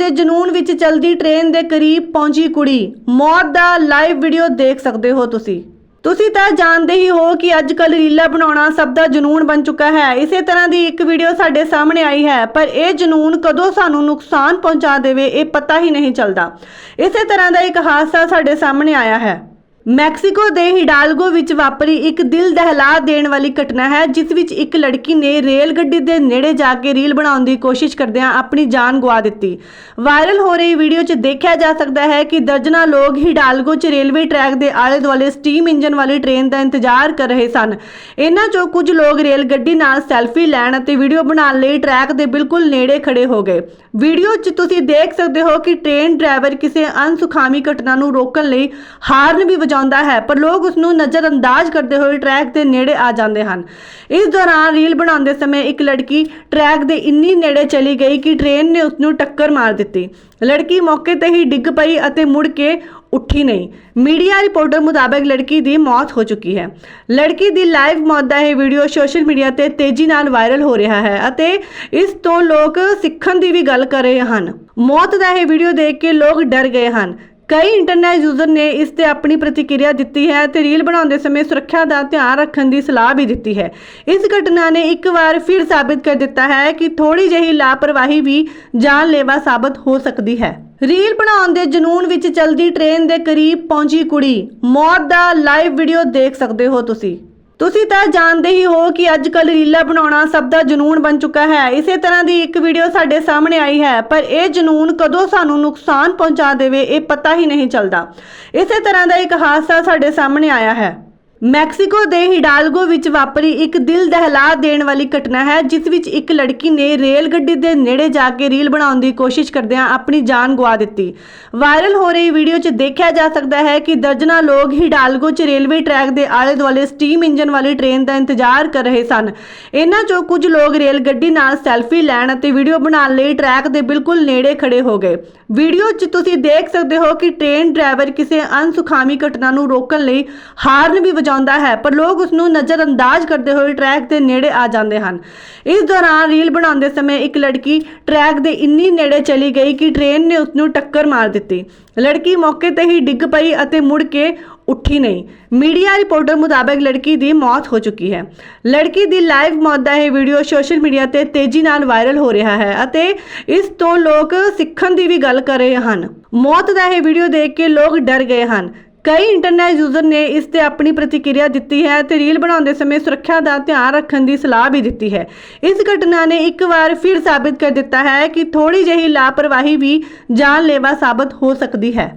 ਜਨੂਨ ਵਿੱਚ ਚਲਦੀ ਟ੍ਰੇਨ ਦੇ ਕਰੀਬ ਪਹੁੰਚੀ ਕੁੜੀ। ਮੌਤ ਦਾ ਲਾਈਵ ਵੀਡੀਓ ਦੇਖ ਸਕਦੇ ਹੋ ਤੁਸੀਂ। ਤੁਸੀਂ ਤਾਂ ਜਾਣਦੇ ਹੀ ਹੋ ਕਿ ਅੱਜ ਕੱਲ ਰੀਲਾ ਬਣਾਉਣਾ ਸਭ ਦਾ ਜਨੂਨ ਬਣ ਚੁੱਕਾ ਹੈ। ਇਸੇ ਤਰ੍ਹਾਂ ਦੀ ਇੱਕ ਵੀਡੀਓ ਸਾਡੇ ਸਾਹਮਣੇ ਆਈ ਹੈ, ਪਰ ਇਹ ਜਨੂਨ ਕਦੋਂ ਸਾਨੂੰ ਨੁਕਸਾਨ ਪਹੁੰਚਾ ਦੇਵੇ ਇਹ ਪਤਾ ਹੀ ਨਹੀਂ ਚੱਲਦਾ। ਇਸੇ ਤਰ੍ਹਾਂ ਦਾ ਇੱਕ ਹਾਦਸਾ ਸਾਡੇ ਸਾਹਮਣੇ ਆਇਆ ਹੈ। ਮੈਕਸੀਕੋ ਦੇ ਹਿਡਾਲਗੋ ਵਿੱਚ ਵਾਪਰੀ ਇੱਕ ਦਿਲ ਦਹਿਲਾ ਦੇਣ ਵਾਲੀ ਘਟਨਾ ਹੈ, ਜਿਸ ਵਿੱਚ ਇੱਕ ਲੜਕੀ ਨੇ ਰੇਲ ਗੱਡੀ ਦੇ ਨੇੜੇ ਜਾ ਕੇ ਰੀਲ ਬਣਾਉਣ ਦੀ ਕੋਸ਼ਿਸ਼ ਕਰਦਿਆਂ ਆਪਣੀ ਜਾਨ ਗਵਾ ਦਿੱਤੀ। ਵਾਇਰਲ ਹੋ ਰਹੀ ਵੀਡੀਓ 'ਚ ਦੇਖਿਆ ਜਾ ਸਕਦਾ ਹੈ ਕਿ ਦਰਜਨਾਂ ਲੋਕ ਹਿਡਾਲਗੋ 'ਚ ਰੇਲਵੇ ਟਰੈਕ ਦੇ ਆਲੇ ਦੁਆਲੇ ਸਟੀਮ ਇੰਜਨ ਵਾਲੀ ਟ੍ਰੇਨ ਦਾ ਇੰਤਜ਼ਾਰ ਕਰ ਰਹੇ ਸਨ। ਇਹਨਾਂ 'ਚੋਂ ਕੁਝ ਲੋਕ ਰੇਲ ਗੱਡੀ ਨਾਲ ਸੈਲਫੀ ਲੈਣ ਅਤੇ ਵੀਡੀਓ ਬਣਾਉਣ ਲਈ ਟਰੈਕ ਦੇ ਬਿਲਕੁਲ ਨੇੜੇ ਖੜੇ ਹੋ ਗਏ। ਵੀਡੀਓ 'ਚ ਤੁਸੀਂ ਦੇਖ ਸਕਦੇ ਹੋ ਕਿ ਟ੍ਰੇਨ ਡਰਾਈਵਰ ਕਿਸੇ ਅਨਸੁਖਾਵੀ ਘਟਨਾ ਨੂੰ ਰੋਕਣ ਲਈ ਹਾਰਨ ਵੀ ਵਜਾਉਂਦਾ ਹੈ, ਪਰ ਲੋਕ ਉਸ ਨੂੰ ਨਜ਼ਰਅੰਦਾਜ਼ ਕਰਦੇ ਹੋਏ ਟਰੈਕ ਦੇ ਨੇੜੇ ਆ ਜਾਂਦੇ ਹਨ। ਇਸ ਦੌਰਾਨ ਰੀਲ ਬਣਾਉਂਦੇ ਸਮੇਂ ਇੱਕ ਲੜਕੀ ਟਰੈਕ ਦੇ ਇੰਨੀ ਨੇੜੇ ਚਲੀ ਗਈ ਕਿ ਟ੍ਰੇਨ ਨੇ ਉਸ ਨੂੰ ਟੱਕਰ ਮਾਰ ਦਿੱਤੀ। ਲੜਕੀ ਮੌਕੇ ਤੇ ਹੀ ਡਿੱਗ ਪਈ ਅਤੇ ਮੁੜ ਕੇ ਉੱਠੀ ਨਹੀਂ। ਮੀਡੀਆ ਰਿਪੋਰਟਰ ਮੁਤਾਬਕ ਲੜਕੀ ਦੀ ਮੌਤ ਹੋ ਚੁੱਕੀ ਹੈ। ਲੜਕੀ ਦੀ ਲਾਈਵ ਮੌਤ ਦਾ ਇਹ ਵੀਡੀਓ ਸੋਸ਼ਲ ਮੀਡੀਆ ਤੇ ਤੇਜ਼ੀ ਨਾਲ ਵਾਇਰਲ ਹੋ ਰਿਹਾ ਹੈ ਅਤੇ ਇਸ ਤੋਂ ਲੋਕ ਸਿੱਖਣ ਦੀ ਵੀ ਗੱਲ ਕਰ ਰਹੇ ਹਨ। ਮੌਤ ਦਾ ਇਹ ਵੀਡੀਓ ਦੇਖ ਕੇ ਲੋਕ ਡਰ ਗਏ ਹਨ। ਕਈ ਇੰਟਰਨੈਟ ਯੂਜ਼ਰ ਨੇ ਇਸ ਤੇ ਆਪਣੀ ਪ੍ਰਤੀਕਿਰਿਆ ਦਿੱਤੀ ਹੈ ਤੇ ਰੀਲ ਬਣਾਉਂਦੇ ਸਮੇਂ ਸੁਰੱਖਿਆ ਦਾ ਧਿਆਨ ਰੱਖਣ ਦੀ ਸਲਾਹ ਵੀ ਦਿੱਤੀ ਹੈ। ਇਸ ਘਟਨਾ ਨੇ ਇੱਕ ਵਾਰ ਫਿਰ ਸਾਬਿਤ ਕਰ ਦਿੱਤਾ ਹੈ ਕਿ ਥੋੜੀ ਜਿਹੀ ਲਾਪਰਵਾਹੀ ਵੀ ਜਾਨਲੇਵਾ ਸਾਬਤ ਹੋ ਸਕਦੀ ਹੈ। ਰੀਲ ਬਣਾਉਣ ਦੇ ਜਨੂਨ ਵਿੱਚ ਚਲਦੀ ਟ੍ਰੇਨ ਦੇ ਕਰੀਬ ਪਹੁੰਚੀ ਕੁੜੀ। ਮੌਤ ਦਾ ਲਾਈਵ ਵੀਡੀਓ ਦੇਖ ਸਕਦੇ ਹੋ ਤੁਸੀਂ। ਤੁਸੀਂ ਤਾਂ ਜਾਣਦੇ ਹੀ ਹੋ ਕਿ ਅੱਜ ਕੱਲ ਰੀਲਾ ਬਣਾਉਣਾ ਸਭ ਦਾ ਜਨੂਨ ਬਣ ਚੁੱਕਾ ਹੈ। ਇਸੇ ਤਰ੍ਹਾਂ ਦੀ ਇੱਕ ਵੀਡੀਓ ਸਾਡੇ ਸਾਹਮਣੇ ਆਈ ਹੈ, ਪਰ ਇਹ ਜਨੂਨ ਕਦੋਂ ਸਾਨੂੰ ਨੁਕਸਾਨ ਪਹੁੰਚਾ ਦੇਵੇ ਇਹ ਪਤਾ ਹੀ ਨਹੀਂ ਚੱਲਦਾ। ਇਸੇ ਤਰ੍ਹਾਂ ਦਾ ਇੱਕ ਹਾਦਸਾ ਸਾਡੇ ਸਾਹਮਣੇ ਆਇਆ ਹੈ। ਮੈਕਸੀਕੋ ਦੇ ਹਿਡਾਲਗੋ ਵਿੱਚ ਵਾਪਰੀ ਇੱਕ ਦਿਲ ਦਹਿਲਾ ਦੇਣ ਵਾਲੀ ਘਟਨਾ ਹੈ, ਜਿਸ ਵਿੱਚ ਇੱਕ ਲੜਕੀ ਨੇ ਰੇਲ ਗੱਡੀ ਦੇ ਨੇੜੇ ਜਾ ਕੇ ਰੀਲ ਬਣਾਉਣ ਦੀ ਕੋਸ਼ਿਸ਼ ਕਰਦਿਆਂ ਆਪਣੀ ਜਾਨ ਗਵਾ ਦਿੱਤੀ। ਵਾਇਰਲ ਹੋ ਰਹੀ ਵੀਡੀਓ 'ਚ ਦੇਖਿਆ ਜਾ ਸਕਦਾ ਹੈ ਕਿ ਦਰਜਨਾਂ ਲੋਕ ਹਿਡਾਲਗੋ 'ਚ ਰੇਲਵੇ ਟਰੈਕ ਦੇ ਆਲੇ ਦੁਆਲੇ ਸਟੀਮ ਇੰਜਨ ਵਾਲੀ ਟ੍ਰੇਨ ਦਾ ਇੰਤਜ਼ਾਰ ਕਰ ਰਹੇ ਸਨ। ਇਹਨਾਂ 'ਚੋਂ ਕੁਝ ਲੋਕ ਰੇਲ ਗੱਡੀ ਨਾਲ ਸੈਲਫੀ ਲੈਣ ਅਤੇ ਵੀਡੀਓ ਬਣਾਉਣ ਲਈ ਟਰੈਕ ਦੇ ਬਿਲਕੁਲ ਨੇੜੇ ਖੜੇ ਹੋ ਗਏ। ਵੀਡੀਓ 'ਚ ਤੁਸੀਂ ਦੇਖ ਸਕਦੇ ਹੋ ਕਿ ਟ੍ਰੇਨ ਡਰਾਈਵਰ ਕਿਸੇ ਅਨਸੁਖਾਵੀ ਘਟਨਾ ਨੂੰ ਰੋਕਣ ਲਈ ਹਾਰਨ ਵੀ ਵਜਾਉਂਦਾ ਹੈ, ਪਰ ਲੋਕ ਉਸ ਨੂੰ ਨਜ਼ਰਅੰਦਾਜ਼ ਕਰਦੇ ਹੋਏ ਟਰੈਕ ਦੇ ਨੇੜੇ ਆ ਜਾਂਦੇ ਹਨ। ਇਸ ਦੌਰਾਨ ਰੀਲ ਬਣਾਉਂਦੇ ਸਮੇਂ ਇੱਕ ਲੜਕੀ ਟਰੈਕ ਦੇ ਇੰਨੀ ਨੇੜੇ ਚਲੀ ਗਈ ਕਿ ਟ੍ਰੇਨ ਨੇ ਉਸ ਨੂੰ ਟੱਕਰ ਮਾਰ ਦਿੱਤੀ। ਲੜਕੀ ਮੌਕੇ ਤੇ ਹੀ ਡਿੱਗ ਪਈ ਅਤੇ ਮੁੜ ਕੇ ਉੱਠੀ ਨਹੀਂ। ਮੀਡੀਆ ਰਿਪੋਰਟਰ ਮੁਤਾਬਕ ਲੜਕੀ ਦੀ ਮੌਤ ਹੋ ਚੁੱਕੀ ਹੈ। ਲੜਕੀ ਦੀ ਲਾਈਵ ਮੌਤ ਦਾ ਇਹ ਵੀਡੀਓ ਸੋਸ਼ਲ ਮੀਡੀਆ ਤੇ ਤੇਜ਼ੀ ਨਾਲ ਵਾਇਰਲ ਹੋ ਰਿਹਾ ਹੈ ਅਤੇ ਇਸ ਤੋਂ ਲੋਕ ਸਿੱਖਣ ਦੀ ਵੀ ਗੱਲ ਕਰ ਰਹੇ ਹਨ। ਮੌਤ ਦਾ ਇਹ ਵੀਡੀਓ ਦੇਖ ਕੇ ਲੋਕ ਡਰ ਗਏ ਹਨ। ਕਈ ਇੰਟਰਨੈਟ ਯੂਜ਼ਰ ਨੇ ਇਸ ਤੇ ਆਪਣੀ ਪ੍ਰਤੀਕਿਰਿਆ ਦਿੱਤੀ ਹੈ ਤੇ ਰੀਲ ਬਣਾਉਂਦੇ ਸਮੇਂ ਸੁਰੱਖਿਆ ਦਾ ਧਿਆਨ ਰੱਖਣ ਦੀ ਸਲਾਹ ਵੀ ਦਿੱਤੀ ਹੈ। ਇਸ ਘਟਨਾ ਨੇ ਇੱਕ ਵਾਰ ਫਿਰ ਸਾਬਿਤ ਕਰ ਦਿੱਤਾ ਹੈ ਕਿ ਥੋੜੀ ਜਿਹੀ ਲਾਪਰਵਾਹੀ ਵੀ ਜਾਨਲੇਵਾ ਸਾਬਤ ਹੋ ਸਕਦੀ ਹੈ।